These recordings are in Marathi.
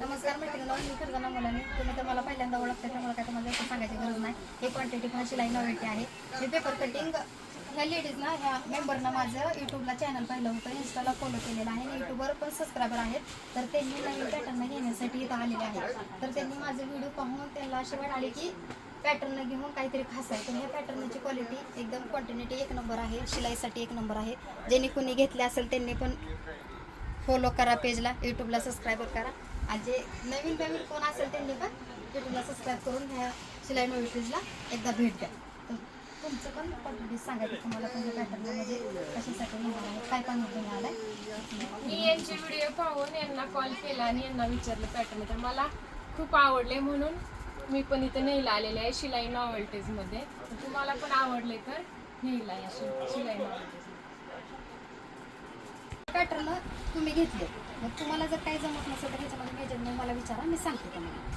नमस्कार मैत्रिणी मी फरजाना मुलांनी तुम्ही तर मला पहिल्यांदा ओळखता त्यामुळे काय तुम्हाला जास्त सांगायची गरज नाही. हे क्वांटिटी पण शिलाई नॉवेल्टी आहे. हे पेपर कटिंग ह्या लेडीजना ह्या मेंबरना माझं यूट्यूबला चॅनल पाहिलं होतं इन्स्टाला फॉलो केलेलं आहे. आणि यूट्यूबवर पण सबस्क्रायबर आहेत. तर त्यांनी नवीन पॅटर्न घेण्यासाठी इथं आलेले आहेत. तर त्यांनी माझे व्हिडिओ पाहून त्यांना असे वाटले की पॅटर्न घेऊन काहीतरी खास आहे. तर ह्या पॅटर्नची क्वालिटी एकदम क्वांटिटी एक नंबर आहे. शिलाईसाठी एक नंबर आहे. ज्यांनी कुणी घेतले असेल त्यांनी पण फॉलो करा पेजला यूट्यूबला सबस्क्राईब करा. आणि जे नवीन नवीन कोण असेल त्यांनी पण युट्यूबला सबस्क्राईब करून ह्या शिलाई नवी एकदा भेट द्या. तुमचं पण सांगा सांगायचं तुम्हाला कोणत्या पॅटर्न म्हणजे कशासाठी मिळालं आहे काय पण निघाला आहे. मी यांचे व्हिडिओ पाहून यांना कॉल केला आणि यांना विचारलं पॅटर्न तर मला खूप आवडले म्हणून मी पण इथे नेहला आलेले आहे शिलाई नॉवेल्टीजमध्ये तुम्हाला पण आवडले तर नेहला या शिलाई नॉवेल्टीज पॅटर्न तुम्ही घेतले. मग तुम्हाला जर काही जमत नसेल तर ह्याच्यामध्ये मेजरमेंट मला विचारा मी सांगते तुम्हाला.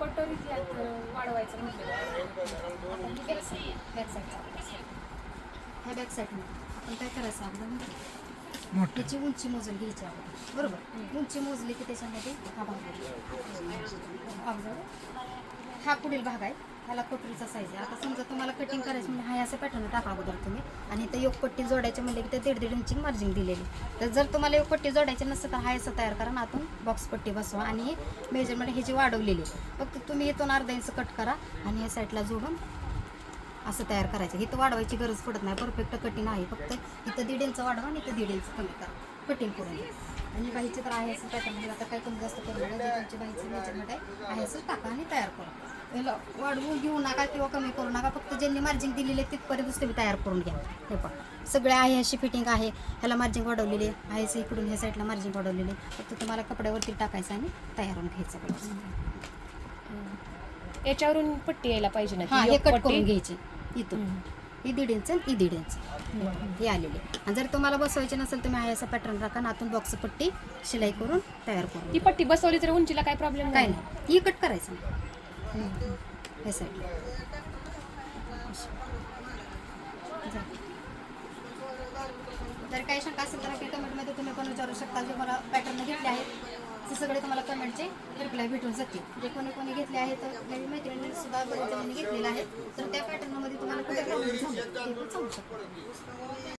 कटोरीत यात वाढवायचं म्हटलं. ह्या बॅक साईडने आपण काय करायचं अगोदर त्याची उंची मोजून घ्यायची अगोदर बरोबर? उंची मोजली की त्याच्यामध्ये हा भाग हा पुढील भाग आहे. ह्याला कोटरीचा साईज आहे. आता समजा तुम्हाला कटिंग करायचं म्हणजे हा असं पॅटर्न टाका अगोदर तुम्ही. आणि इथं योग पट्टी जोडायची म्हणजे की ते दीड दीड इंची मार्जिन दिलेली. तर जर तुम्हाला योग पट्टी जोडायची नसेल तर हा असं तयार करा ना आतून बॉक्स पट्टी बसवा. आणि मेजरमेंट ह्याची वाढवलेली फक्त तुम्ही इथून अर्धा इंच कट करा आणि या साईडला जोडून असं तयार करायचं. इथं वाढवायची गरज पडत नाही. परफेक्ट कटिंग आहे. फक्त इथं दीड इंच वाढवा आणि इथं दीड इंच कमी करा. कटिंग करून आणि बाईचे तर आहे असं पॅटर्न म्हणजे आता काही कमी जास्त करू नका. तुमची बाईचं मेजरमेंट आहे आहे असं टाका आणि तयार करा. याला वाढवून घेऊ नका किंवा कमी करू नका. फक्त ज्यांनी मार्जिंग दिलेली आहे तिथपर्यंतच तुम्ही तयार करून घ्या. हे पण सगळे आहे अशी फिटिंग आहे. ह्याला मार्जिंग वाढवलेली आहे. इकडून ह्या साईडला मार्जिंग वाढवलेली फक्त तुम्हाला कपड्यावरती टाकायचं आणि तयार होऊन घ्यायचं. याच्यावरून पट्टी यायला पाहिजे ना हा कट. करून घ्यायचे. इथून. ही दीड इंच आणि ही दीड इंच हे आलेले. आणि जर तुम्हाला बसवायचे नसेल तुम्ही आहे असा पॅटर्न राखा आतून बॉक्स पट्टी शिलाई करून तयार करून ती पट्टी बसवली तर उंचीला काय प्रॉब्लेम काय नाही. नाही. ही कट करायचं हे साईडला जर काही शंका असेल तर आपली कमेंटमध्ये तुम्ही पण विचारू शकता. जे मला पॅटर्न घेतले आहेत ते सगळे तुम्हाला कमेंटचे रिप्लाय भेटून जातील. जे कोणी कोणी घेतले आहेत तर नवीन मैत्रिणी सुद्धा बरेच जणांनी घेतलेले तर त्या पॅटर्नमध्ये तुम्हाला कुठे प्रॉब्लेम सांगू शकतो.